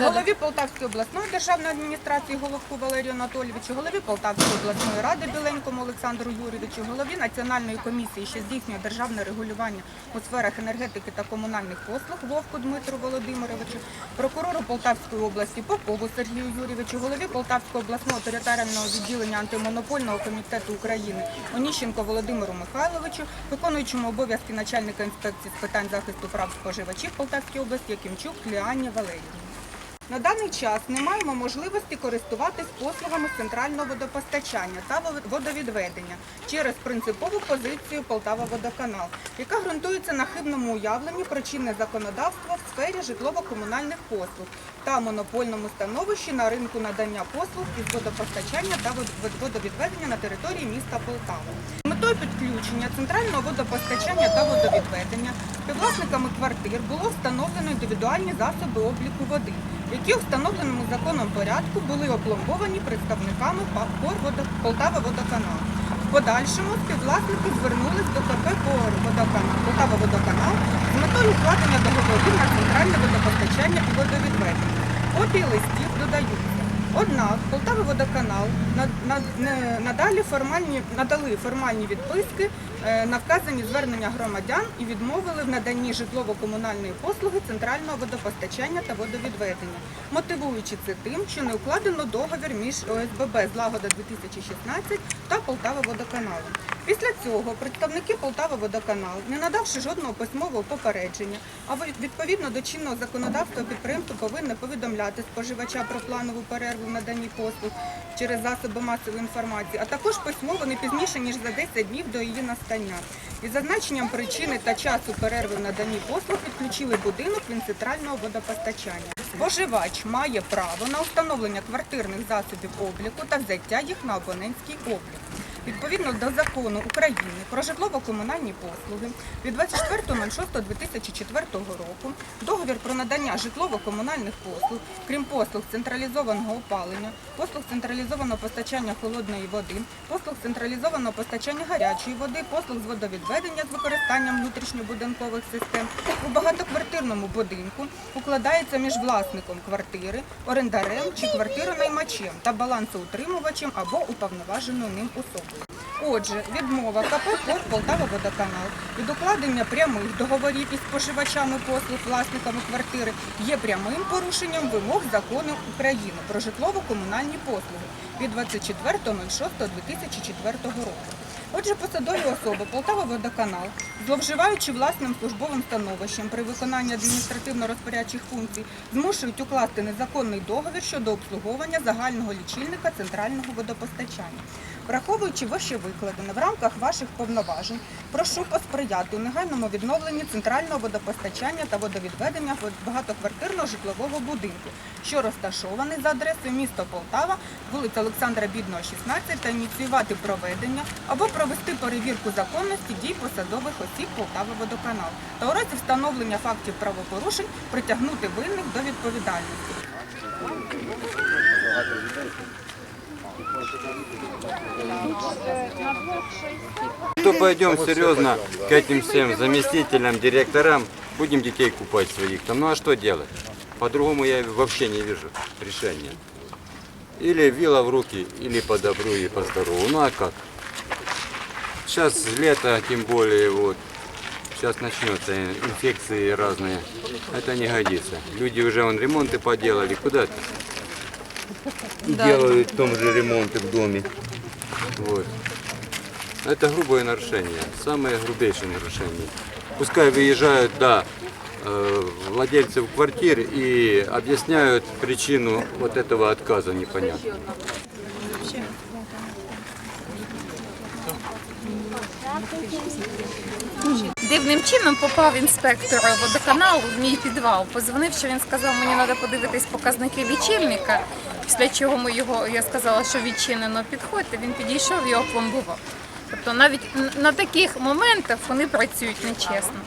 голові Полтавської обласної державної адміністрації Головку Валерію Анатолійовичу, голові Полтавської обласної ради Біленькому Олександру Юрійовичу, голові Національної комісії, що здійснює державне регулювання у сферах енергетики та комунальних послуг Вовку Дмитру Володимировичу, прокурору Полтавської області Попову Сергію Юрійовичу, голові Полтавського обласного територіального відділення антимонопольного комітету України Оніщенко Володимиру Михайловичу, виконуючому обов'язки начальника інспекції з питань захисту прав споживачів Полтавської області Якимчук Ліані Валеріївні. На даний час не маємо можливості користуватись послугами центрального водопостачання та водовідведення через принципову позицію Полтава Водоканал, яка ґрунтується на хибному уявленні про чинне законодавство в сфері житлово-комунальних послуг та монопольному становищі на ринку надання послуг із водопостачання та вод- водовідведення на території міста Полтава. Метою підключення центрального водопостачання та водовідведення співвласниками квартир було встановлено індивідуальні засоби обліку води, які у встановленому законом порядку були опломбовані представниками ПАК Полтава Водоканал. В подальшому співвласники звернулись до КП «ПОР Водоканал Полтава Водоканал з метою укладення договорів на центральне водопостачання і водовідведення. Копії листів додаються. Однак Полтава водоканал на- на- не- надалі формальні надали формальні відписки е, на вказані звернення громадян і відмовили в наданні житлово-комунальної послуги центрального водопостачання та водовідведення, мотивуючи це тим, що не укладено договір між ОСББ Злагода 2016 та Полтава водоканалом. Після цього представники Полтава водоканал, не надавши жодного письмового попередження, а відповідно до чинного законодавства підприємство повинне повідомляти споживача про планову перерву в наданні послуг через засоби масової інформації, а також письмово не пізніше ніж за 10 днів до її настання. Із зазначенням причини та часу перерви в наданні послуг відключили будинок від центрального водопостачання. Споживач має право на встановлення квартирних засобів обліку та взяття їх на абонентський облік. Відповідно до закону України про житлово-комунальні послуги від 24.06.2004 року договір про надання житлово-комунальних послуг, крім послуг централізованого опалення, послуг централізованого постачання холодної води, послуг централізованого постачання гарячої води, послуг з водовідведення з використанням внутрішньобудинкових систем у багатоквартирному будинку укладається між власником квартири, орендарем чи квартиронаймачем та балансоутримувачем або уповноваженою ним особою. Отже, відмова КП «ПОР Полтава Водоканал від укладення прямих договорів із споживачами послуг власниками квартири є прямим порушенням вимог закону України про житлово-комунальні послуги від 24.06.2004 року. Отже, посадові особи Полтава Водоканал, зловживаючи власним службовим становищем при виконанні адміністративно-розпорядчих функцій, змушують укласти незаконний договір щодо обслуговування загального лічильника центрального водопостачання. Враховуючи вище викладене в рамках ваших повноважень, прошу посприяти у негайному відновленні центрального водопостачання та водовідведення багатоквартирного житлового будинку, що розташований за адресою місто Полтава, вулиця Олександра Бідного, 16, та ініціювати проведення або провести перевірку законності дій посадових осіб Полтава Водоканал та у разі встановлення фактів правопорушень притягнути винних до відповідальності. То пойдем серьезно к этим всем заместителям, директорам, будем детей купать своих там. Ну а что делать? По-другому я вообще не вижу решения. Или вилла в руки, или по добру и по здорову. Ну а как? Сейчас лето, тем более, вот. Сейчас начнется инфекции разные. Это не годится. Люди уже вон ремонты поделали. Куда ты? И делают в том же ремонты в доме. Вот. Это грубое нарушение, самое грубейшее нарушение. Пускай выезжают, да, э, владельцев квартир и объясняют причину вот этого отказа непонятно. Дивним чином попав інспектор водоканалу в мій підвал. Позвонив, що він сказав, мені треба подивитись показники лічильника. Після чого ми його, я сказала, що відчинено підходьте, він підійшов і опломбував. Тобто навіть на таких моментах вони працюють нечесно.